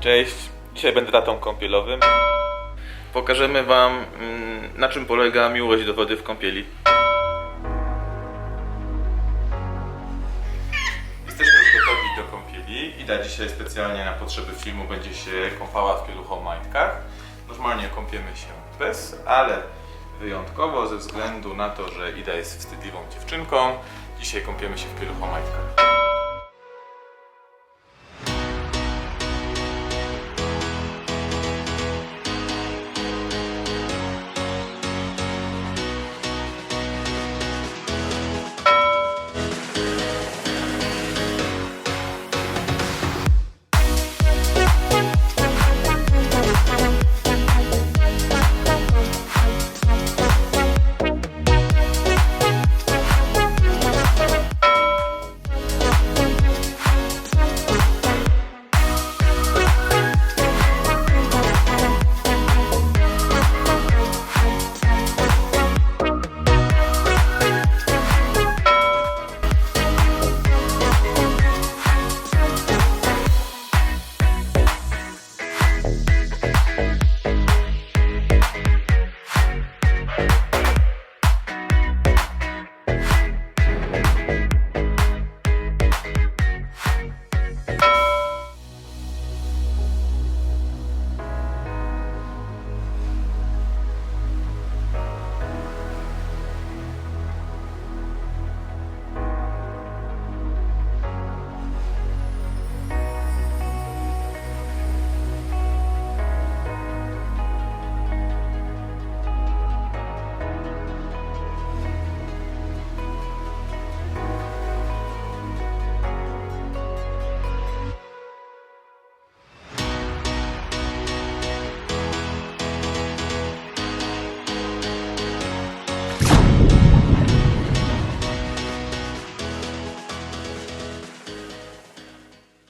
Cześć, dzisiaj będę tatą kąpielowym. Pokażemy Wam, mm, na czym polega miłość do wody w kąpieli. Jesteśmy już gotowi do kąpieli. Ida dzisiaj specjalnie na potrzeby filmu będzie się kąpała w pieluchomajtkach. Normalnie kąpiemy się bez, ale wyjątkowo ze względu na to, że Ida jest wstydliwą dziewczynką, dzisiaj kąpiemy się w pieluchomajtkach.